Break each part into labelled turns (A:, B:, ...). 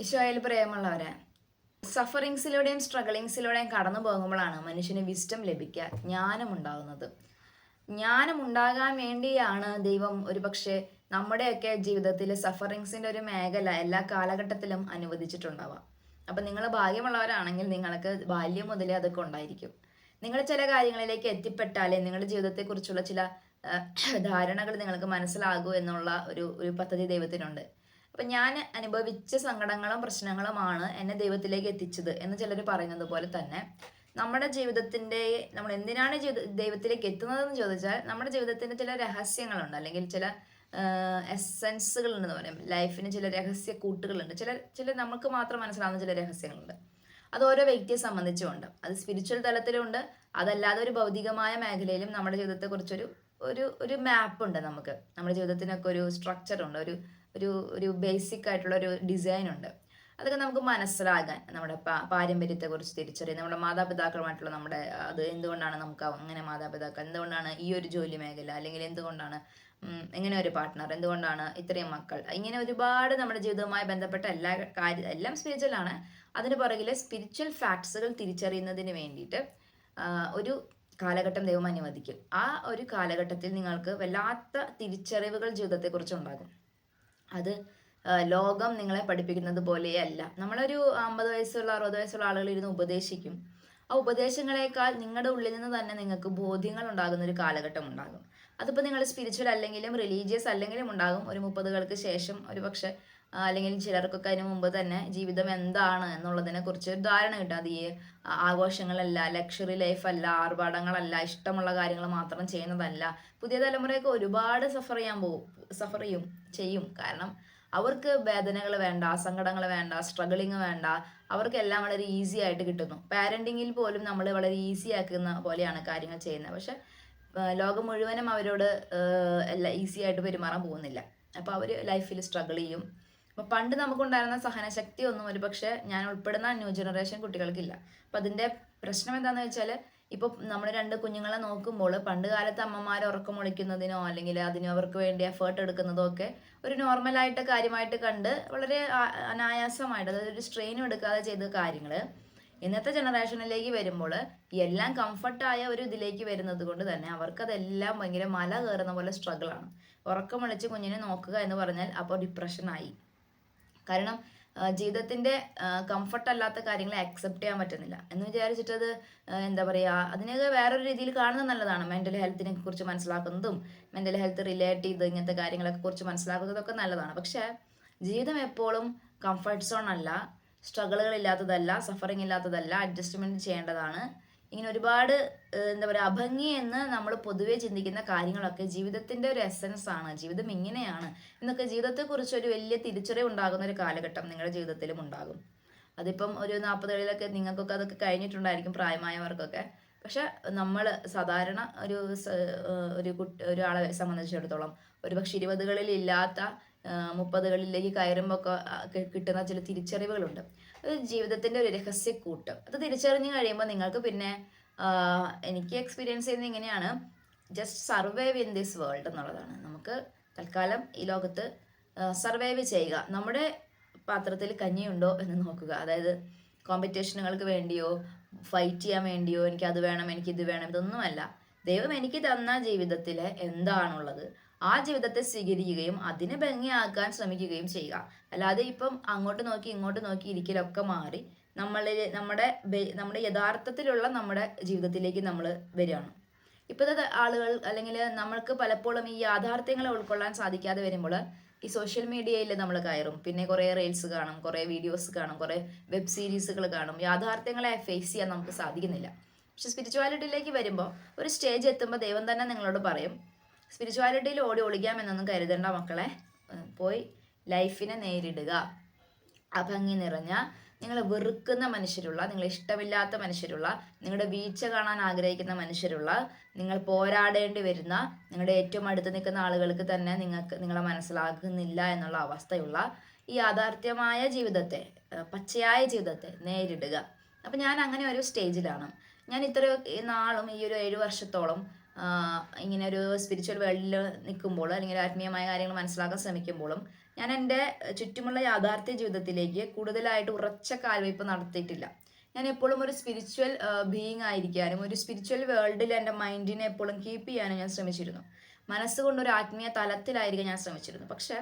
A: ഈശോയിൽ പ്രേമുള്ളവരെ സഫറിങ്സിലൂടെയും സ്ട്രഗിളിങ്സിലൂടെയും കടന്നു പോകുമ്പോഴാണ് മനുഷ്യന് വിസ്റ്റം ലഭിക്കുക ജ്ഞാനം ഉണ്ടാകുന്നത് ജ്ഞാനം ഉണ്ടാകാൻ വേണ്ടിയാണ് ദൈവം ഒരുപക്ഷെ നമ്മുടെയൊക്കെ ജീവിതത്തിൽ സഫറിങ്സിന്റെ ഒരു മേഖല എല്ലാ കാലഘട്ടത്തിലും അനുവദിച്ചിട്ടുണ്ടാവാം അപ്പം നിങ്ങൾ ഭാഗ്യമുള്ളവരാണെങ്കിൽ നിങ്ങൾക്ക് ബാല്യം മുതലേ അതൊക്കെ ഉണ്ടായിരിക്കും. നിങ്ങൾ ചില കാര്യങ്ങളിലേക്ക് എത്തിപ്പെട്ടാലേ നിങ്ങളുടെ ജീവിതത്തെക്കുറിച്ചുള്ള ചില ധാരണകൾ നിങ്ങൾക്ക് മനസ്സിലാകൂ എന്നുള്ള ഒരു ഒരു പദ്ധതി ദൈവത്തിനുണ്ട്. അപ്പം ഞാൻ അനുഭവിച്ച സങ്കടങ്ങളും പ്രശ്നങ്ങളുമാണ് എന്നെ ദൈവത്തിലേക്ക് എത്തിച്ചത് എന്ന് ചിലർ പറയുന്നത് പോലെ തന്നെ. നമ്മുടെ ജീവിതത്തിന്റെ നമ്മൾ എന്തിനാണ് ജീവിത ദൈവത്തിലേക്ക് എത്തുന്നതെന്ന് ചോദിച്ചാൽ നമ്മുടെ ജീവിതത്തിന്റെ ചില രഹസ്യങ്ങളുണ്ട്. അല്ലെങ്കിൽ ചില എസെൻസുകൾ ഉണ്ടെന്ന് പറയാം. ലൈഫിന് ചില രഹസ്യ കൂട്ടുകളുണ്ട്. ചില ചില നമുക്ക് മാത്രം മനസ്സിലാവുന്ന ചില രഹസ്യങ്ങളുണ്ട്. അത് ഓരോ വ്യക്തിയെ സംബന്ധിച്ചുമുണ്ട്. അത് സ്പിരിച്വൽ തലത്തിലുണ്ട്. അതല്ലാതെ ഒരു ഭൗതികമായ മേഖലയിലും നമ്മുടെ ജീവിതത്തെക്കുറിച്ചൊരു ഒരു ഒരു മാപ്പ് ഉണ്ട് നമുക്ക്. നമ്മുടെ ജീവിതത്തിനൊക്കെ ഒരു സ്ട്രക്ചർ ഉണ്ട്. ഒരു ഒരു ഒരു ബേസിക് ആയിട്ടുള്ള ഒരു ഡിസൈൻ ഉണ്ട്. അതൊക്കെ നമുക്ക് മനസ്സിലാകാൻ നമ്മുടെ പാരമ്പര്യത്തെക്കുറിച്ച് തിരിച്ചറിയാൻ നമ്മുടെ മാതാപിതാക്കളുമായിട്ടുള്ള നമ്മുടെ അത് എന്തുകൊണ്ടാണ് നമുക്ക് അങ്ങനെ മാതാപിതാക്കൾ എന്തുകൊണ്ടാണ് ഈ ഒരു ജോലി മേഖല അല്ലെങ്കിൽ എന്തുകൊണ്ടാണ് എങ്ങനെ ഒരു പാർട്ട്ണർ എന്തുകൊണ്ടാണ് ഇത്രയും മക്കൾ ഇങ്ങനെ ഒരുപാട് നമ്മുടെ ജീവിതവുമായി ബന്ധപ്പെട്ട എല്ലാ കാര്യം എല്ലാം സ്പിരിച്വലാണ് അതിന് പുറകിലെ സ്പിരിച്വൽ ഫാക്ട്സുകൾ തിരിച്ചറിയുന്നതിന് വേണ്ടിയിട്ട് ഒരു കാലഘട്ടം ദൈവം അനുവദിക്കും. ആ ഒരു കാലഘട്ടത്തിൽ നിങ്ങൾക്ക് വല്ലാത്ത തിരിച്ചറിവുകൾ ജീവിതത്തെക്കുറിച്ച് ഉണ്ടാകും. അത് ലോകം നിങ്ങളെ പഠിപ്പിക്കുന്നത് പോലെയല്ല. നമ്മളൊരു അമ്പത് വയസ്സുള്ള അറുപത് വയസ്സുള്ള ആളുകൾ ഇരുന്ന് ഉപദേശിക്കും. ആ ഉപദേശങ്ങളെക്കാൾ നിങ്ങളുടെ ഉള്ളിൽ നിന്ന് തന്നെ നിങ്ങൾക്ക് ബോധ്യങ്ങൾ ഉണ്ടാകുന്ന ഒരു കാലഘട്ടം ഉണ്ടാകും. അതിപ്പോൾ നിങ്ങൾ സ്പിരിച്വൽ അല്ലെങ്കിലും റിലീജിയസ് അല്ലെങ്കിലും ഉണ്ടാകും. ഒരു മുപ്പതുകൾക്ക് ശേഷം ഒരു പക്ഷെ അല്ലെങ്കിൽ ചിലർക്കൊക്കെ അതിന് മുമ്പ് തന്നെ ജീവിതം എന്താണ് എന്നുള്ളതിനെ കുറിച്ച് ഒരു ധാരണ കിട്ടും. അത് ഈ ആഘോഷങ്ങളല്ല ലക്ഷറി ലൈഫല്ല ആർഭാടങ്ങളല്ല ഇഷ്ടമുള്ള കാര്യങ്ങൾ മാത്രം ചെയ്യുന്നതല്ല. പുതിയ തലമുറയൊക്കെ ഒരുപാട് സഫർ ചെയ്യാൻ പോകും സഫർ ചെയ്യും ചെയ്യും. കാരണം അവർക്ക് വേദനകൾ വേണ്ട സങ്കടങ്ങൾ വേണ്ട സ്ട്രഗിളിങ് വേണ്ട. അവർക്കെല്ലാം വളരെ ഈസി ആയിട്ട് കിട്ടുന്നു. പാരന്റിങ്ങിൽ പോലും നമ്മൾ വളരെ ഈസി ആക്കുന്ന പോലെയാണ് കാര്യങ്ങൾ ചെയ്യുന്നത്. പക്ഷെ ലോകം മുഴുവനും അവരോട് എല്ലാം ഈസി ആയിട്ട് പെരുമാറാൻ പോകുന്നില്ല. അപ്പോൾ അവർ ലൈഫിൽ സ്ട്രഗിൾ ചെയ്യും. അപ്പോൾ പണ്ട് നമുക്കുണ്ടായിരുന്ന സഹനശക്തി ഒന്നും ഒരു പക്ഷേ ഞാൻ ഉൾപ്പെടുന്ന ന്യൂ ജനറേഷൻ കുട്ടികൾക്കില്ല. അപ്പം അതിന്റെ പ്രശ്നം എന്താണെന്ന് വെച്ചാൽ ഇപ്പോൾ നമ്മൾ രണ്ട് കുഞ്ഞുങ്ങളെ നോക്കുമ്പോൾ പണ്ട് കാലത്ത് അമ്മമാർ ഉറക്കം ഒളിക്കുന്നതിനോ അല്ലെങ്കിൽ അതിനോ അവർക്ക് വേണ്ടി എഫേർട്ട് എടുക്കുന്നതോ ഒക്കെ ഒരു നോർമലായിട്ട് കാര്യമായിട്ട് കണ്ട് വളരെ അനായാസമായിട്ട് അതായത് ഒരു സ്ട്രെയിനും എടുക്കാതെ ചെയ്ത കാര്യങ്ങൾ ഇന്നത്തെ ജനറേഷനിലേക്ക് വരുമ്പോൾ എല്ലാം കംഫർട്ടായ ഒരു ഇതിലേക്ക് വരുന്നത് കൊണ്ട് തന്നെ അവർക്കതെല്ലാം ഭയങ്കര മല കയറുന്ന പോലെ സ്ട്രഗിളാണ് ഉറക്കം വിളിച്ച് കുഞ്ഞിനെ നോക്കുക എന്ന് പറഞ്ഞാൽ അപ്പോൾ ഡിപ്രഷനായി കാരണം ജീവിതത്തിന്റെ കംഫർട്ട് അല്ലാത്ത കാര്യങ്ങളെ അക്സെപ്റ്റ് ചെയ്യാൻ പറ്റുന്നില്ല. എന്ന് വിചാരിച്ചിട്ടത് എന്താ പറയുക അതിനൊക്കെ വേറൊരു രീതിയിൽ കാണുന്നത് നല്ലതാണ്. മെന്റൽ ഹെൽത്തിനെ കുറിച്ച് മനസ്സിലാക്കുന്നതും മെന്റൽ ഹെൽത്ത് റിലേറ്റ് ചെയ്ത് ഇങ്ങനത്തെ കാര്യങ്ങളൊക്കെ കുറിച്ച് മനസ്സിലാക്കുന്നതൊക്കെ നല്ലതാണ്. പക്ഷേ ജീവിതം എപ്പോഴും കംഫർട്ട് സോൺ അല്ല സ്ട്രഗിളുകൾ ഇല്ലാത്തതല്ല സഫറിങ് ഇല്ലാത്തതല്ല അഡ്ജസ്റ്റ്മെന്റ് ചെയ്യേണ്ടതാണ്. ഇങ്ങനെ ഒരുപാട് എന്താ പറയുക അഭംഗി എന്ന് നമ്മൾ പൊതുവേ ചിന്തിക്കുന്ന കാര്യങ്ങളൊക്കെ ജീവിതത്തിന്റെ ഒരു എസൻസ് ആണ് ജീവിതം ഇങ്ങനെയാണ് എന്നൊക്കെ ജീവിതത്തെക്കുറിച്ച് ഒരു വലിയ തിരിച്ചറിവ് ഉണ്ടാകുന്ന ഒരു കാലഘട്ടം നിങ്ങളുടെ ജീവിതത്തിലും ഉണ്ടാകും. അതിപ്പം ഒരു നാൽപ്പതുകളിലൊക്കെ നിങ്ങൾക്കൊക്കെ അതൊക്കെ കഴിഞ്ഞിട്ടുണ്ടായിരിക്കും പ്രായമായവർക്കൊക്കെ. പക്ഷെ നമ്മൾ സാധാരണ ഒരു ഒരു കുട്ടി ഒരാളെ സംബന്ധിച്ചിടത്തോളം ഒരുപക്ഷെ ഇരുപതുകളിൽ ഇല്ലാത്ത മുപ്പതുകളിലേക്ക് കയറുമ്പോൾ ഒക്കെ കിട്ടുന്ന ചില തിരിച്ചറിവുകളുണ്ട്. അത് ജീവിതത്തിന്റെ ഒരു രഹസ്യക്കൂട്ട് അത് തിരിച്ചറിഞ്ഞ് കഴിയുമ്പോൾ നിങ്ങൾക്ക് പിന്നെ എനിക്ക് എക്സ്പീരിയൻസ് ചെയ്യുന്നത് ഇങ്ങനെയാണ്. Just survive in this world എന്നുള്ളതാണ്. നമുക്ക് തൽക്കാലം ഈ ലോകത്ത് സർവൈവ് ചെയ്യുക. നമ്മുടെ പാത്രത്തിൽ കഞ്ഞിയുണ്ടോ എന്ന് നോക്കുക. അതായത് കോമ്പറ്റീഷനുകൾക്ക് വേണ്ടിയോ ഫൈറ്റ് ചെയ്യാൻ വേണ്ടിയോ എനിക്ക് അത് വേണം എനിക്ക് ഇത് വേണം ഇതൊന്നുമല്ല. ദൈവം എനിക്ക് തന്ന ജീവിതത്തിൽ എന്താണുള്ളത്? ആ ജീവിതത്തെ സ്വീകരിക്കുകയും അതിനെ ഭംഗിയാക്കാൻ ശ്രമിക്കുകയും ചെയ്യുക. അല്ലാതെ ഇപ്പം അങ്ങോട്ട് നോക്കി ഇങ്ങോട്ട് നോക്കി ഇരിക്കലൊക്കെ മാറി നമ്മളിൽ നമ്മുടെ നമ്മുടെ യഥാർത്ഥത്തിലുള്ള നമ്മുടെ ജീവിതത്തിലേക്ക് നമ്മൾ വരികയാണ്. ഇപ്പോഴത്തെ ആളുകൾ അല്ലെങ്കിൽ നമ്മൾക്ക് പലപ്പോഴും ഈ യാഥാർത്ഥ്യങ്ങളെ ഉൾക്കൊള്ളാൻ സാധിക്കാതെ വരുമ്പോൾ ഈ സോഷ്യൽ മീഡിയയിൽ നമ്മൾ കയറും. പിന്നെ കുറേ റീൽസ് കാണും കുറേ വീഡിയോസ് കാണും കുറേ വെബ് സീരീസുകൾ കാണും. യാഥാർത്ഥ്യങ്ങളെ ഫേസ് ചെയ്യാൻ നമുക്ക് സാധിക്കുന്നില്ല. പക്ഷെ സ്പിരിച്വാലിറ്റിയിലേക്ക് വരുമ്പോൾ ഒരു സ്റ്റേജ് എത്തുമ്പോൾ ദൈവം തന്നെ നിങ്ങളോട് പറയും സ്പിരിച്വാലിറ്റിയിൽ ഓടി ഒളിക്കാമെന്നൊന്നും കരുതണ്ട മക്കളെ. പോയി ലൈഫിനെ നേരിടുക. അഭംഗി നിറഞ്ഞ നിങ്ങൾ വെറുക്കുന്ന മനുഷ്യരുള്ള നിങ്ങൾ ഇഷ്ടമില്ലാത്ത മനുഷ്യരുള്ള നിങ്ങളുടെ വീഴ്ച കാണാൻ ആഗ്രഹിക്കുന്ന മനുഷ്യരുള്ള നിങ്ങൾ പോരാടേണ്ടി വരുന്ന നിങ്ങളുടെ ഏറ്റവും അടുത്ത് നിൽക്കുന്ന ആളുകൾക്ക് തന്നെ നിങ്ങൾക്ക് നിങ്ങളെ മനസ്സിലാകുന്നില്ല എന്നുള്ള അവസ്ഥയുള്ള ഈ യാഥാർത്ഥ്യമായ ജീവിതത്തെ പച്ചയായ ജീവിതത്തെ നേരിടുക. അപ്പം ഞാൻ അങ്ങനെ ഒരു സ്റ്റേജിലാണ്. ഞാൻ ഇത്ര നാളും ഈ ഒരു ഏഴ് വർഷത്തോളം ഇങ്ങനെ ഒരു സ്പിരിച്വൽ വേൾഡിൽ നിൽക്കുമ്പോൾ അല്ലെങ്കിൽ ആത്മീയമായ കാര്യങ്ങൾ മനസ്സിലാക്കാൻ ശ്രമിക്കുമ്പോഴും ഞാൻ എന്റെ ചുറ്റുമുള്ള യാഥാർത്ഥ്യ ജീവിതത്തിലേക്ക് കൂടുതലായിട്ട് ഉറച്ച കാൽവയ്പ് നടത്തിയിട്ടില്ല. ഞാൻ എപ്പോഴും ഒരു സ്പിരിച്വൽ ബീയിങ് ആയിരിക്കാനും ഒരു സ്പിരിച്വൽ വേൾഡിൽ എന്റെ മൈൻഡിനെ എപ്പോഴും കീപ്പ് ചെയ്യാനും ഞാൻ ശ്രമിച്ചിരുന്നു. മനസ്സുകൊണ്ട് ഒരു ആത്മീയ തലത്തിലായിരിക്കും ഞാൻ ശ്രമിച്ചിരുന്നു. പക്ഷേ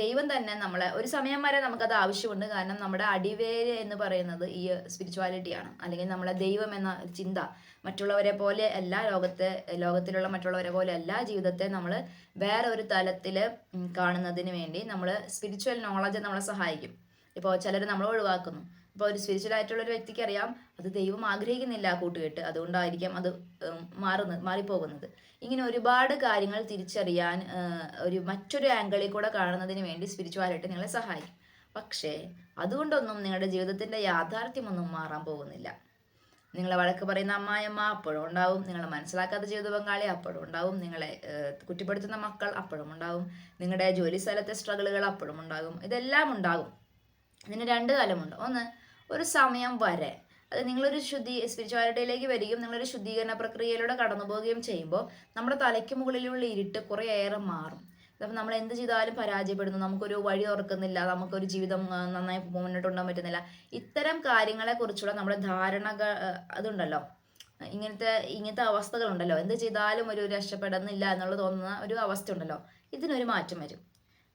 A: ദൈവം തന്നെ നമ്മളെ ഒരു സമയം വരെ നമുക്കത് ആവശ്യമുണ്ട്. കാരണം നമ്മുടെ അടിവേര് എന്ന് പറയുന്നത് ഈ സ്പിരിച്വാലിറ്റിയാണ് അല്ലെങ്കിൽ നമ്മളെ ദൈവം എന്ന ചിന്ത. മറ്റുള്ളവരെ പോലെ എല്ലാ ലോകത്തെ ലോകത്തിലുള്ള മറ്റുള്ളവരെ പോലെ എല്ലാ ജീവിതത്തെ നമ്മൾ വേറെ ഒരു തലത്തിൽ കാണുന്നതിന് വേണ്ടി നമ്മൾ സ്പിരിച്വൽ നോളജ് നമ്മളെ സഹായിക്കും. ഇപ്പോൾ ചിലർ നമ്മൾ ഒഴിവാക്കുന്നു. ഇപ്പോൾ ഒരു സ്പിരിച്വൽ ആയിട്ടുള്ള ഒരു വ്യക്തിക്ക് അറിയാം അത് ദൈവം ആഗ്രഹിക്കുന്നില്ല ആ കൂട്ടുകെട്ട്. അതുകൊണ്ടായിരിക്കാം അത് മാറുന്നത് മാറിപ്പോകുന്നത്. ഇങ്ങനെ ഒരുപാട് കാര്യങ്ങൾ തിരിച്ചറിയാൻ ഒരു മറ്റൊരു ആംഗിളിൽ കൂടെ കാണുന്നതിന് വേണ്ടി സ്പിരിച്വാലിറ്റി നിങ്ങളെ സഹായിക്കും. പക്ഷേ അതുകൊണ്ടൊന്നും നിങ്ങളുടെ ജീവിതത്തിന്റെ യാഥാർത്ഥ്യമൊന്നും മാറാൻ പോകുന്നില്ല. നിങ്ങളെ വഴക്ക് പറയുന്ന അമ്മായിയമ്മ അപ്പോഴും ഉണ്ടാവും. നിങ്ങളെ മനസ്സിലാക്കാത്ത ജീവിത പങ്കാളി അപ്പോഴും ഉണ്ടാവും. നിങ്ങളെ കുറ്റപ്പെടുത്തുന്ന മക്കൾ അപ്പോഴും ഉണ്ടാവും. നിങ്ങളുടെ ജോലി സ്ഥലത്തെ സ്ട്രഗിളുകൾ അപ്പോഴും ഉണ്ടാകും. ഇതെല്ലാം ഉണ്ടാകും. ഇതിന് രണ്ട് കാലമുണ്ട് ഒന്ന് ഒരു സമയം വരെ. അത് നിങ്ങളൊരു ശുദ്ധി സ്പിരിച്വാലിറ്റിയിലേക്ക് വരികയും നിങ്ങളൊരു ശുദ്ധീകരണ പ്രക്രിയയിലൂടെ കടന്നു പോവുകയും ചെയ്യുമ്പോൾ നമ്മുടെ തലയ്ക്ക് മുകളിലുള്ള ഇരുട്ട് കുറേയേറെ മാറും. അപ്പം നമ്മൾ എന്ത് ചെയ്താലും പരാജയപ്പെടുന്നു. നമുക്കൊരു വഴി തുറക്കുന്നില്ല. നമുക്കൊരു ജീവിതം നന്നായി മുന്നോട്ട് കൊണ്ടുപോകാൻ പറ്റുന്നില്ല. ഇത്തരം കാര്യങ്ങളെ കുറിച്ചുള്ള നമ്മുടെ ധാരണകൾ അതുണ്ടല്ലോ. ഇങ്ങനത്തെ ഇങ്ങനത്തെ അവസ്ഥകളുണ്ടല്ലോ. എന്ത് ചെയ്താലും ഒരു രക്ഷപ്പെടുന്നില്ല എന്നുള്ള തോന്നുന്ന ഒരു അവസ്ഥ ഉണ്ടല്ലോ ഇതിനൊരു മാറ്റം വരും.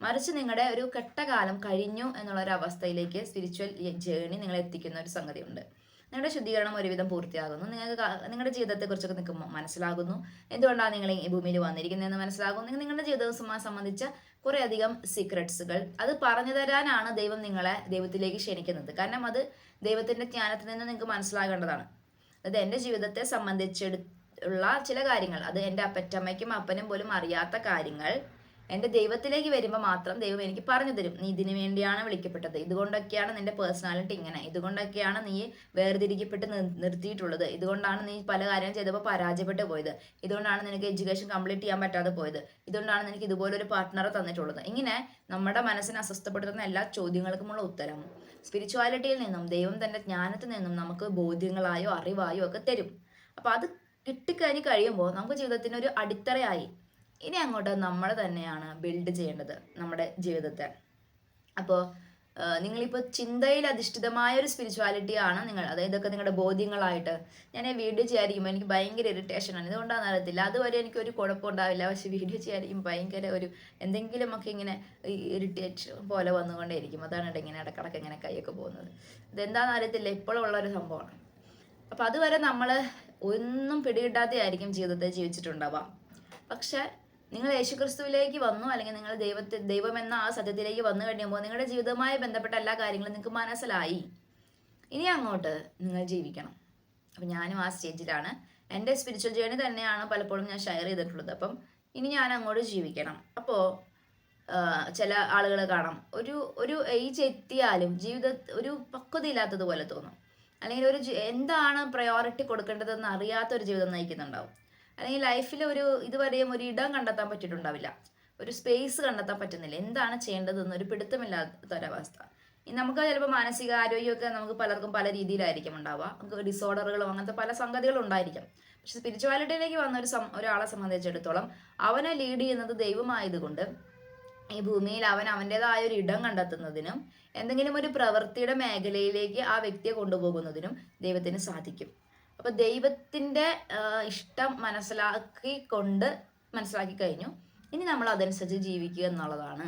A: മറിച്ച് നിങ്ങളുടെ ഒരു കെട്ടകാലം കഴിഞ്ഞു എന്നുള്ള ഒരു അവസ്ഥയിലേക്ക് സ്പിരിച്വൽ ജേണി നിങ്ങളെ എത്തിക്കുന്ന ഒരു സംഗതിയുണ്ട്. നിങ്ങളുടെ ശുദ്ധീകരണം ഒരുവിധം പൂർത്തിയാകുന്നു. നിങ്ങൾക്ക് നിങ്ങളുടെ ജീവിതത്തെക്കുറിച്ചൊക്കെ നിങ്ങൾക്ക് മനസ്സിലാകുന്നു. എന്തുകൊണ്ടാണ് നിങ്ങൾ ഈ ഭൂമിയിൽ വന്നിരിക്കുന്നതെന്ന് മനസ്സിലാകുന്നു? നിങ്ങൾ നിങ്ങളുടെ ജീവിതവുമായി സംബന്ധിച്ച കുറേയധികം സീക്രട്സുകൾ അത് പറഞ്ഞു തരാനാണ് ദൈവം നിങ്ങളെ ദൈവത്തിലേക്ക് ക്ഷണിക്കുന്നത്. കാരണം അത് ദൈവത്തിന്റെ ജ്ഞാനത്തിൽ നിന്ന് നിങ്ങൾക്ക് മനസ്സിലാകേണ്ടതാണ്. അത് എന്റെ ജീവിതത്തെ സംബന്ധിച്ചെടുത്തുള്ള ചില കാര്യങ്ങൾ. അത് എന്റെ അപ്പറ്റമ്മയ്ക്കും അപ്പനും പോലും അറിയാത്ത കാര്യങ്ങൾ. എന്റെ ദൈവത്തിലേക്ക് വരുമ്പോൾ മാത്രം ദൈവം എനിക്ക് പറഞ്ഞു തരും. നീ ഇതിനു വേണ്ടിയാണ് വിളിക്കപ്പെട്ടത്. ഇതുകൊണ്ടൊക്കെയാണ് നിന്റെ പേഴ്സണാലിറ്റി ഇങ്ങനെ. ഇതുകൊണ്ടൊക്കെയാണ് നീ വേർതിരിക്കപ്പെട്ട് നിർ- നിർത്തിയിട്ടുള്ളത്. ഇതുകൊണ്ടാണ് നീ പല കാര്യം ചെയ്തപ്പോൾ പരാജയപ്പെട്ടു പോയത്. ഇതുകൊണ്ടാണ് നിനക്ക് എഡ്യൂക്കേഷൻ കംപ്ലീറ്റ് ചെയ്യാൻ പറ്റാതെ പോയത്. ഇതുകൊണ്ടാണ് നിനക്ക് ഇതുപോലെ ഒരു പാർട്ട്ണറെ തന്നിട്ടുള്ളത്. ഇങ്ങനെ നമ്മുടെ മനസ്സിനെ അസ്വസ്ഥപ്പെടുത്തുന്ന എല്ലാ ചോദ്യങ്ങൾക്കുമുള്ള ഉത്തരം സ്പിരിച്വാലിറ്റിയിൽ നിന്നും ദൈവം തന്റെ ജ്ഞാനത്തിൽ നിന്നും നമുക്ക് ബോധ്യങ്ങളായോ അറിവായോ ഒക്കെ തരും. അപ്പോൾ അത് കിട്ടിക്കഴിഞ്ഞ് കഴിയുമ്പോൾ നമുക്ക് ജീവിതത്തിന് ഒരു അടിത്തറയായി ഇനി അങ്ങോട്ട് നമ്മൾ തന്നെയാണ് ബിൽഡ് ചെയ്യേണ്ടത് നമ്മുടെ ജീവിതത്തെ. അപ്പോൾ നിങ്ങളിപ്പോൾ ചിന്തയിൽ അധിഷ്ഠിതമായ ഒരു സ്പിരിച്വാലിറ്റി ആണ് നിങ്ങൾ അതായത് ഇതൊക്കെ നിങ്ങളുടെ ബോധ്യങ്ങളായിട്ട്. ഞാൻ വീഡിയോ ചെയ്യാതിരിക്കുമ്പോൾ എനിക്ക് ഭയങ്കര ഇറിറ്റേഷനാണ് ഇതുകൊണ്ടാണെന്ന് അറിയത്തില്ല. അതുവരെ എനിക്ക് ഒരു കുഴപ്പം ഉണ്ടാവില്ല. പക്ഷേ വീഡിയോ ചെയ്യാതിരിക്കും ഭയങ്കര ഒരു എന്തെങ്കിലുമൊക്കെ ഇങ്ങനെ ഇറിറ്റേറ്റ് പോലെ വന്നുകൊണ്ടേയിരിക്കും. അതാണ് ഇങ്ങനെ ഇടക്കിടക്ക് ഇങ്ങനെ കൈയൊക്കെ പോകുന്നത്. ഇതെന്താണെന്ന് അറിയത്തില്ല. ഇപ്പോഴുള്ള ഒരു സംഭവമാണ്. അപ്പം അതുവരെ നമ്മൾ ഒന്നും പിടികിട്ടാതെയായിരിക്കും ജീവിതത്തെ ജീവിച്ചിട്ടുണ്ടാവാം പക്ഷെ നിങ്ങൾ യേശുക്രിസ്തുവിലേക്ക് വന്നു അല്ലെങ്കിൽ നിങ്ങൾ ദൈവത്തെ ദൈവമെന്ന ആ സത്യത്തിലേക്ക് വന്നു കഴിയുമ്പോൾ നിങ്ങളുടെ ജീവിതവുമായി ബന്ധപ്പെട്ട എല്ലാ കാര്യങ്ങളും നിങ്ങൾക്ക് മനസ്സിലായി. ഇനി അങ്ങോട്ട് നിങ്ങൾ ജീവിക്കണം. അപ്പം ഞാനും ആ സ്റ്റേജിലാണ്. എന്റെ സ്പിരിച്വൽ ജേണി തന്നെയാണ് പലപ്പോഴും ഞാൻ ഷെയർ ചെയ്തിട്ടുള്ളത്. അപ്പം ഇനി ഞാൻ അങ്ങോട്ട് ജീവിക്കണം. അപ്പോൾ ചില ആളുകൾ കാണാം. ഒരു ഒരു ഏജ് എത്തിയാലും ജീവിത ഒരു പക്വതയില്ലാത്തതുപോലെ തോന്നും. അല്ലെങ്കിൽ ഒരു എന്താണ് പ്രയോറിറ്റി കൊടുക്കേണ്ടതെന്ന് അറിയാത്ത ഒരു ജീവിതം നയിക്കുന്നുണ്ടാവും. അല്ലെങ്കിൽ ലൈഫിൽ ഒരു ഇതുവരെയും ഒരു ഇടം കണ്ടെത്താൻ പറ്റിയിട്ടുണ്ടാവില്ല. ഒരു സ്പേസ് കണ്ടെത്താൻ പറ്റുന്നില്ല. എന്താണ് ചെയ്യേണ്ടതെന്ന് ഒരു പിടുത്തമില്ലാത്തൊരവസ്ഥ ഇനി നമുക്ക് ചിലപ്പോൾ മാനസിക ആരോഗ്യമൊക്കെ നമുക്ക് പലർക്കും പല രീതിയിലായിരിക്കും ഉണ്ടാവുക. നമുക്ക് ഡിസോർഡറുകളും അങ്ങനത്തെ പല സംഗതികളും ഉണ്ടായിരിക്കും. പക്ഷെ സ്പിരിച്വാലിറ്റിയിലേക്ക് വന്ന ഒരു ഒരാളെ സംബന്ധിച്ചിടത്തോളം അവനെ ലീഡ് ചെയ്യുന്നത് ദൈവമായതുകൊണ്ട് ഈ ഭൂമിയിൽ അവൻ അവന്റെതായ ഒരു ഇടം കണ്ടെത്തുന്നതിനും എന്തെങ്കിലും ഒരു പ്രവൃത്തിയുടെ മേഖലയിലേക്ക് ആ വ്യക്തിയെ കൊണ്ടുപോകുന്നതിനും ദൈവത്തിന് സാധിക്കും. അപ്പൊ ദൈവത്തിന്റെ ഇഷ്ടം മനസ്സിലാക്കി കൊണ്ട് മനസ്സിലാക്കി കഴിഞ്ഞു. ഇനി നമ്മൾ അതനുസരിച്ച് ജീവിക്കുക എന്നുള്ളതാണ്.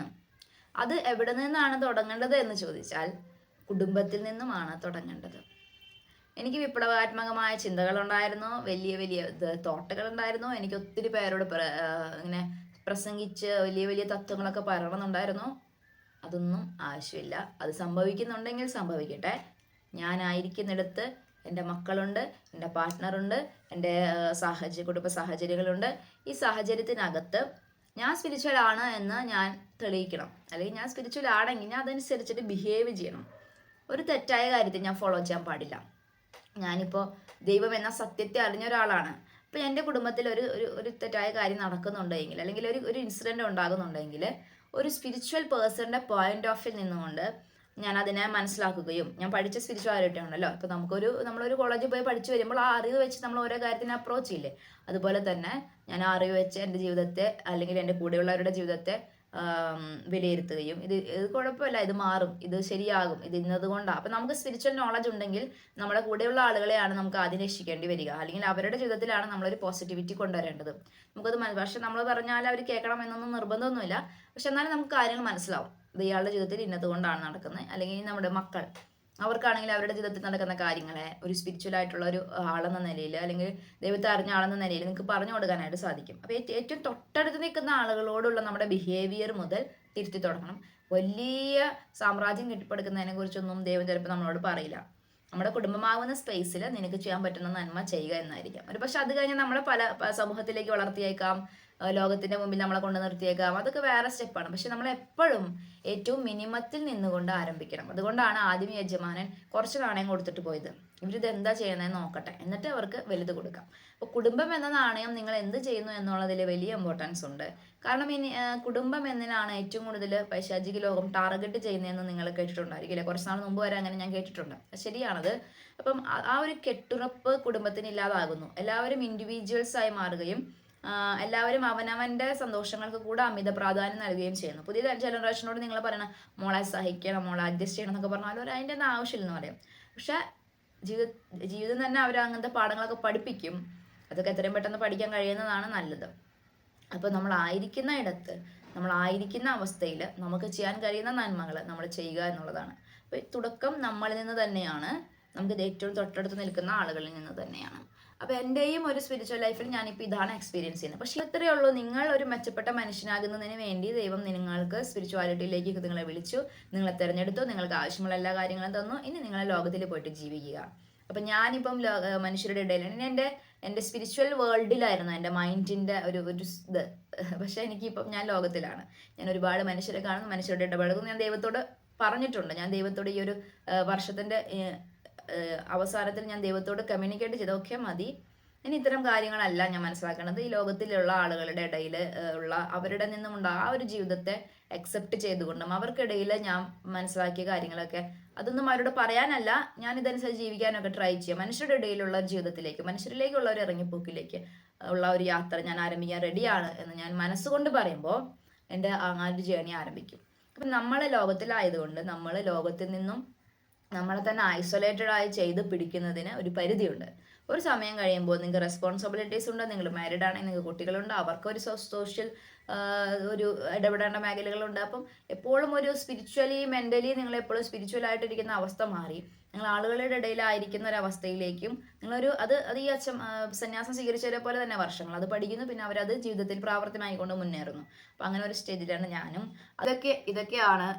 A: അത് എവിടെ നിന്നാണ് തുടങ്ങേണ്ടത് എന്ന് ചോദിച്ചാൽ കുടുംബത്തിൽ നിന്നുമാണ് തുടങ്ങേണ്ടത്. എനിക്ക് വിപ്ലവാത്മകമായ ചിന്തകളുണ്ടായിരുന്നു വലിയ വലിയ തോട്ടകൾ ഉണ്ടായിരുന്നു എനിക്ക് ഒത്തിരി പേരോട് ഇങ്ങനെ പ്രസംഗിച്ച് വലിയ വലിയ തത്വങ്ങളൊക്കെ പറയണമെന്നുണ്ടായിരുന്നു. അതൊന്നും ആവശ്യമില്ല. അത് സംഭവിക്കുന്നുണ്ടെങ്കിൽ സംഭവിക്കട്ടെ. ഞാനായിരിക്കുന്നിടത്ത് എന്റെ മക്കളുണ്ട് എന്റെ പാർട്ട്ണറുണ്ട് എന്റെ സാഹചര്യ കുടുംബ സാഹചര്യങ്ങളുണ്ട്. ഈ സാഹചര്യത്തിനകത്ത് ഞാൻ സ്പിരിച്വൽ ആണ് എന്ന് ഞാൻ തെളിയിക്കണം. അല്ലെങ്കിൽ ഞാൻ സ്പിരിച്വൽ ആണെങ്കിൽ ഞാൻ അതനുസരിച്ചിട്ട് ബിഹേവ് ചെയ്യണം. ഒരു തെറ്റായ കാര്യത്തെ ഞാൻ ഫോളോ ചെയ്യാൻ പാടില്ല. ഞാനിപ്പോൾ ദൈവം എന്ന സത്യത്തെ അറിഞ്ഞ ഒരാളാണ്. അപ്പോൾ എന്റെ കുടുംബത്തിൽ ഒരു ഒരു തെറ്റായ കാര്യം നടക്കുന്നുണ്ടെങ്കിൽ അല്ലെങ്കിൽ ഒരു ഒരു ഇൻസിഡന്റ് ഉണ്ടാകുന്നുണ്ടെങ്കിൽ ഒരു സ്പിരിച്വൽ പേഴ്സണിന്റെ പോയിന്റ് ഓഫ് വ്യൂ നിന്നുകൊണ്ട് ഞാൻ അതിനെ മനസ്സിലാക്കുകയും ഞാൻ പഠിച്ച സ്പിരിച്വാലിറ്റി ആണല്ലോ. അപ്പൊ നമുക്കൊരു നമ്മളൊരു കോളേജിൽ പോയി പഠിച്ചു വരുമ്പോൾ ആ അറിവ് വെച്ച് നമ്മൾ ഓരോ കാര്യത്തിന് അപ്രോച്ച് ഇല്ലേ അതുപോലെ തന്നെ ഞാൻ അറിവ് വെച്ച് എന്റെ ജീവിതത്തെ അല്ലെങ്കിൽ എന്റെ കൂടെയുള്ളവരുടെ ജീവിതത്തെ വിലയിരുത്തുകയും ഇത് ഇത് കുഴപ്പമില്ല ഇത് മാറും ഇത് ശരിയാകും ഇത് ഇന്നത് കൊണ്ടാണ് അപ്പം നമുക്ക് സ്പിരിച്വൽ നോളജ് ഉണ്ടെങ്കിൽ നമ്മുടെ കൂടെയുള്ള ആളുകളെയാണ് നമുക്ക് ആദ്യം രക്ഷിക്കേണ്ടി വരിക. അല്ലെങ്കിൽ അവരുടെ ജീവിതത്തിലാണ് നമ്മളൊരു പോസിറ്റിവിറ്റി കൊണ്ടുവരേണ്ടത്. നമുക്കത് പക്ഷെ നമ്മൾ പറഞ്ഞാൽ അവർ കേൾക്കണം എന്നൊന്നും നിർബന്ധമൊന്നുമില്ല. പക്ഷെ എന്നാലും നമുക്ക് കാര്യങ്ങൾ മനസ്സിലാവും. ഇയാളുടെ ജീവിതത്തിൽ ഇന്നതുകൊണ്ടാണ് നടക്കുന്നത് അല്ലെങ്കിൽ നമ്മുടെ മക്കൾ അവർക്കാണെങ്കിൽ അവരുടെ ജീവിതത്തിൽ നടക്കുന്ന കാര്യങ്ങളെ ഒരു സ്പിരിച്വൽ ആയിട്ടുള്ള ഒരു ആളെന്ന നിലയിൽ അല്ലെങ്കിൽ ദൈവത്തെ അറിഞ്ഞ ആളെന്ന നിലയിൽ നിങ്ങൾക്ക് പറഞ്ഞു കൊടുക്കാനായിട്ട് സാധിക്കും. അപ്പോൾ ഏറ്റവും തൊട്ടടുത്ത് നിൽക്കുന്ന ആളുകളോടുള്ള നമ്മുടെ ബിഹേവിയർ മുതൽ തിരുത്തി തുടങ്ങണം. വലിയ സാമ്രാജ്യം കെട്ടിപ്പടുക്കുന്നതിനെ കുറിച്ചൊന്നും ദൈവം ചിലപ്പോൾ നമ്മളോട് പറയില്ല. നമ്മുടെ കുടുംബമാകുന്ന സ്പേസിൽ നിനക്ക് ചെയ്യാൻ പറ്റുന്ന നന്മ ചെയ്യുക എന്നായിരിക്കാം. ഒരു പക്ഷെ അത് കഴിഞ്ഞാൽ നമ്മളെ പല സമൂഹത്തിലേക്ക് വളർത്തിയേക്കാം. ലോകത്തിന്റെ മുമ്പിൽ നമ്മളെ കൊണ്ട് നിർത്തിയേക്കാം. അതൊക്കെ വേറെ സ്റ്റെപ്പാണ് പക്ഷെ നമ്മൾ എപ്പോഴും ഏറ്റവും മിനിമത്തിൽ നിന്നുകൊണ്ട് ആരംഭിക്കണം. അതുകൊണ്ടാണ് ആദ്യം യജമാനൻ കുറച്ച് നാണയം കൊടുത്തിട്ട് പോയത്. ഇവരിത് എന്താ ചെയ്യുന്നത് നോക്കട്ടെ. എന്നിട്ട് അവർക്ക് വലുത് കൊടുക്കാം. അപ്പോൾ കുടുംബം എന്ന നാണയം നിങ്ങൾ എന്ത് ചെയ്യുന്നു എന്നുള്ളതിൽ വലിയ ഇമ്പോർട്ടൻസ് ഉണ്ട്. കാരണം ഇനി കുടുംബം എന്നതിനാണ് ഏറ്റവും കൂടുതൽ പൈശാചിക ലോകം ടാർഗറ്റ് ചെയ്യുന്നതെന്ന് നിങ്ങൾ കേട്ടിട്ടുണ്ടായിരിക്കില്ല? കുറച്ച് നാൾ മുമ്പ് വരെ അങ്ങനെ ഞാൻ കേട്ടിട്ടുണ്ട്. ശരിയാണത്. അപ്പം ആ- ഒരു കെട്ടുറപ്പ് കുടുംബത്തിന് ഇല്ലാതാകുന്നു. എല്ലാവരും ഇൻഡിവിജ്വൽസ് ആയി മാറുകയും എല്ലാവരും അവനവന്റെ സന്തോഷങ്ങൾക്ക് കൂടെ അമിത പ്രാധാന്യം നൽകുകയും ചെയ്യുന്നു. പുതിയ ജനറേഷനോട് നിങ്ങൾ പറയണം മോളെ സഹിക്കണം മോളെ അഡ്ജസ്റ്റ് ചെയ്യണം എന്നൊക്കെ പറഞ്ഞാൽ അവർ അതിന്റെ ഒന്നും ആവശ്യമില്ലെന്ന് പറയും. പക്ഷെ ജീവിത ജീവിതം തന്നെ അവർ അങ്ങനത്തെ പാഠങ്ങളൊക്കെ പഠിപ്പിക്കും. അതൊക്കെ എത്രയും പെട്ടെന്ന് പഠിക്കാൻ കഴിയുന്നതാണ് നല്ലത്. അപ്പോൾ നമ്മളായിരിക്കുന്ന ഇടത്ത് നമ്മളായിരിക്കുന്ന അവസ്ഥയിൽ നമുക്ക് ചെയ്യാൻ കഴിയുന്ന നന്മകൾ നമ്മൾ ചെയ്യുക എന്നുള്ളതാണ്. അപ്പോൾ തുടക്കം നമ്മളിൽ നിന്ന് തന്നെയാണ്. നമുക്ക് ഏറ്റവും തൊട്ടടുത്ത് നിൽക്കുന്ന ആളുകളിൽ നിന്ന് തന്നെയാണ്. അപ്പോൾ എന്റെയും ഒരു സ്പിരിച്വൽ ലൈഫിൽ ഞാനിപ്പോൾ ഇതാണ് എക്സ്പീരിയൻസ് ചെയ്യുന്നത്. പക്ഷേ ഇത്രയേ ഉള്ളൂ. നിങ്ങൾ ഒരു മെച്ചപ്പെട്ട മനുഷ്യനാകുന്നതിന് വേണ്ടി ദൈവം നിങ്ങൾക്ക് സ്പിരിച്വാലിറ്റിയിലേക്ക് നിങ്ങളെ വിളിച്ചു നിങ്ങളെ തിരഞ്ഞെടുത്തു നിങ്ങൾക്ക് ആവശ്യമുള്ള എല്ലാ കാര്യങ്ങളും തന്നു. ഇനി നിങ്ങളെ ലോകത്തിൽ പോയിട്ട് ജീവിക്കുക. അപ്പം ഞാനിപ്പം മനുഷ്യരുടെ ഇടയിൽ എന്റെ എന്റെ സ്പിരിച്വൽ വേൾഡിലായിരുന്നു എന്റെ മൈൻഡിന്റെ ഒരു ഒരു ഇത്. പക്ഷേ എനിക്കിപ്പം ഞാൻ ലോകത്തിലാണ്. ഞാൻ ഒരുപാട് മനുഷ്യരെ കാണുന്നു. മനുഷ്യരുടെ ഇടപെടുന്നു ഞാൻ ദൈവത്തോട് പറഞ്ഞിട്ടുണ്ട്. ഞാൻ ദൈവത്തോട് ഈ ഒരു വർഷത്തിന്റെ അവസാനത്തിൽ ഞാൻ ദൈവത്തോട് കമ്മ്യൂണിക്കേറ്റ് ചെയ്തൊക്കെ മതി. ഇനി ഇത്തരം കാര്യങ്ങളല്ല ഞാൻ മനസ്സിലാക്കേണ്ടത് ഈ ലോകത്തിലുള്ള ആളുകളുടെ ഇടയിൽ ഉള്ള അവരുടെ നിന്നുമുണ്ട് ആ ഒരു ജീവിതത്തെ അക്സെപ്റ്റ് ചെയ്തുകൊണ്ടും അവർക്കിടയിൽ ഞാൻ മനസ്സിലാക്കിയ കാര്യങ്ങളൊക്കെ അതൊന്നും അവരോട് പറയാനല്ല. ഞാൻ ഇതനുസരിച്ച് ജീവിക്കാനൊക്കെ ട്രൈ ചെയ്യാം. മനുഷ്യരുടെ ഇടയിലുള്ള ജീവിതത്തിലേക്ക് മനുഷ്യരിലേക്കുള്ള ഒരു ഇറങ്ങിപ്പോക്കിലേക്ക് ഉള്ള ഒരു യാത്ര ഞാൻ ആരംഭിക്കാൻ റെഡിയാണ് എന്ന് ഞാൻ മനസ്സുകൊണ്ട് പറയുമ്പോൾ എന്റെ ആ ഒരു ജേണി ആരംഭിക്കും. അപ്പം നമ്മളെ ലോകത്തിലായതുകൊണ്ട് നമ്മൾ ലോകത്തിൽ നിന്നും നമ്മളെ തന്നെ ഐസൊലേറ്റഡ് ആയി ചെയ്ത് പിടിക്കുന്നതിന് ഒരു പരിധിയുണ്ട്. ഒരു സമയം കഴിയുമ്പോൾ നിങ്ങൾക്ക് റെസ്പോൺസിബിലിറ്റീസ് ഉണ്ട് നിങ്ങൾ മാരീഡ് ആണെങ്കിൽ നിങ്ങൾക്ക് കുട്ടികളുണ്ട് അവർക്കൊരു സോഷ്യൽ ഒരു ഇടപെടേണ്ട മേഖലകളുണ്ട്. അപ്പം എപ്പോഴും ഒരു സ്പിരിച്വലി മെന്റലി നിങ്ങൾ എപ്പോഴും സ്പിരിച്വൽ ആയിട്ടിരിക്കുന്ന അവസ്ഥ മാറി. നിങ്ങൾ ആളുകളുടെ ഇടയിലായിരിക്കുന്ന ഒരു അവസ്ഥയിലേക്കും നിങ്ങളൊരു അത് അത് ഈ അച്ഛൻ സന്യാസം സ്വീകരിച്ചവരെ പോലെ തന്നെ വർഷങ്ങൾ. അത് പഠിക്കുന്നു പിന്നെ അവരത് ജീവിതത്തിൽ പ്രാവർത്തികമായിക്കൊണ്ട് മുന്നേറുന്നു. അപ്പം അങ്ങനെ ഒരു സ്റ്റേജിലാണ് ഞാനും. അതൊക്കെ ഇതൊക്കെയാണ്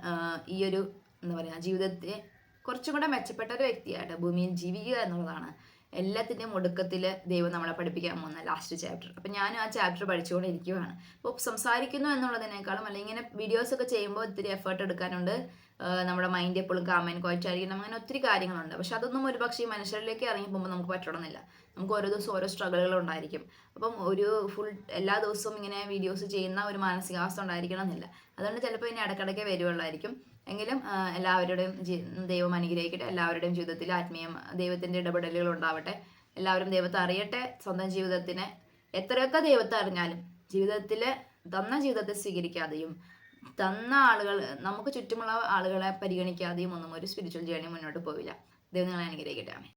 A: ഈ ഒരു എന്താ പറയുക ജീവിതത്തെ കുറച്ചും കൂടെ മെച്ചപ്പെട്ട ഒരു വ്യക്തിയായിട്ട് ഭൂമിയിൽ ജീവിക്കുക എന്നുള്ളതാണ് എല്ലാത്തിന്റെയും ഒടുക്കത്തിൽ ദൈവം നമ്മളെ പഠിപ്പിക്കാൻ പോകുന്ന ലാസ്റ്റ് ചാപ്റ്റർ അപ്പം ഞാനും ആ ചാപ്റ്റർ പഠിച്ചുകൊണ്ടിരിക്കുകയാണ് അപ്പോൾ സംസാരിക്കുന്നു എന്നുള്ളതിനേക്കാളും അല്ലെങ്കിൽ ഇങ്ങനെ വീഡിയോസ് ഒക്കെ ചെയ്യുമ്പോൾ ഒത്തിരി എഫേർട്ട് എടുക്കാനുണ്ട്. നമ്മുടെ മൈൻഡ് എപ്പോഴും കാമൻ ക്വയറ്റായിരിക്കണം അങ്ങനെ ഒത്തിരി കാര്യങ്ങളുണ്ട്. പക്ഷെ അതൊന്നും ഒരു പക്ഷേ ഈ മനുഷ്യരിലേക്ക് ഇറങ്ങി പോകുമ്പോൾ നമുക്ക് പറ്റണമെന്നില്ല. നമുക്ക് ഓരോ ദിവസം ഓരോ സ്ട്രഗിളുകൾ ഉണ്ടായിരിക്കും. അപ്പം ഒരു ഫുൾ എല്ലാ ദിവസവും ഇങ്ങനെ വീഡിയോസ് ചെയ്യുന്ന ഒരു മാനസികാവസ്ഥ ഉണ്ടായിരിക്കണം എന്നില്ല അതുകൊണ്ട് ചിലപ്പോൾ ഇനി ഇടയ്ക്കിടയ്ക്ക് വരുവുള്ളായിരിക്കും എങ്കിലും എല്ലാവരുടെയും ദൈവം അനുഗ്രഹിക്കട്ടെ. എല്ലാവരുടെയും ജീവിതത്തിൽ ആത്മീയം ദൈവത്തിന്റെ ഇടപെടലുകൾ ഉണ്ടാവട്ടെ. എല്ലാവരും ദൈവത്തെ അറിയട്ടെ. സ്വന്തം ജീവിതത്തിനെ എത്രയൊക്കെ ദൈവത്തെ അറിഞ്ഞാലും ജീവിതത്തിൽ തന്ന ജീവിതത്തെ സ്വീകരിക്കാതെയും തന്ന ആളുകൾ നമുക്ക് ചുറ്റുമുള്ള ആളുകളെ പരിഗണിക്കാതെയും ഒന്നും ഒരു സ്പിരിച്വൽ ജേണി മുന്നോട്ട് പോവില്ല. ദൈവങ്ങളെ അനുഗ്രഹിക്കട്ടെ.